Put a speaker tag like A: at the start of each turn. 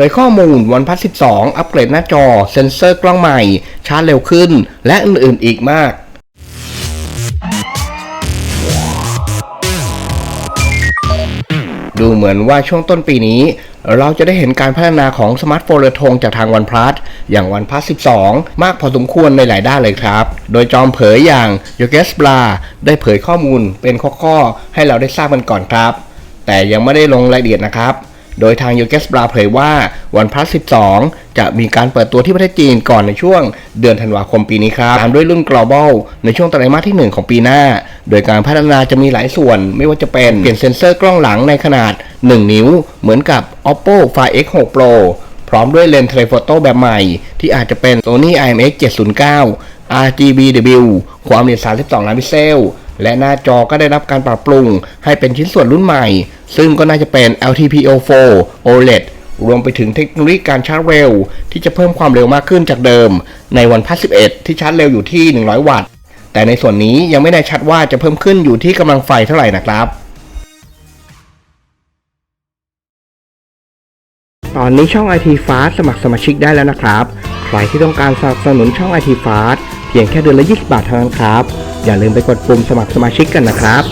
A: ผยข้อมูล OnePlus 12 อัปเกรดหน้าจอ เซ็นเซอร์กล้องใหม่ ชาร์จเร็วขึ้น และอื่นๆอีกมาก ดูเหมือนว่าช่วงต้นปีนี้ เราจะได้เห็นการพัฒนาของสมาร์ทโฟนเรือธงจากทาง OnePlus อย่าง OnePlus 12 มากพอสมควรในหลายด้านเลยครับ โดยจอมเผยอย่าง y o g e s b l a ได้เผยข้อมูลเป็นข้อๆ ให้เราได้ทราบกันก่อนครับ แต่ยังไม่ได้ลงรายละเอียดนะครับ โดยทาง y o g e s b l a เผยว่า OnePlus 12 จะมีการเปิดตัวที่ประเทศจีนก่อนในช่วงเดือนธันวาคมปีนี้ครับ ตามด้วยรุ่น global ในช่วงไตรมาสที่ 1 ของปีหน้า โดยการพัฒนาจะมีหลายส่วน ไม่ว่าจะเป็นเปลี่ยนเซ็นเซอร์กล้องหลังในขนาด 1 นิ้ว เหมือนกับ Oppo Find X6 Pro พร้อมด้วยเลนส์เทเลโฟโต้แบบใหม่ ที่อาจจะเป็น Sony IMX 709 RGBW ความละเอียด32 ล้านพิกเซล และหน้าจอก็ได้รับการปรับปรุงให้เป็นชิ้นส่วนรุ่นใหม่ ซึ่งก็น่าจะเป็น LTPO4 OLED รวมไปถึงเทคโนโลยีการชาร์จเร็ว ที่จะเพิ่มความเร็วมากขึ้นจากเดิม ในวันพัส11ที่ชาร์จเร็วอยู่ที่ 100 วัตต์ แต่ในส่วนนี้ยังไม่แน่ชัดว่าจะเพิ่มขึ้นอยู่ที่กำลังไฟเท่าไหร่นะครับ ตอนนี้ช่อง IT Fast สมัครสมาชิกได้แล้วนะครับ ใครที่ต้องการสนับสนุนช่อง IT Fast เพียงแค่เดือนละ 20 บาทเท่านั้นครับ อย่าลืมไปกดปุ่มสมัครสมาชิกกันนะครับ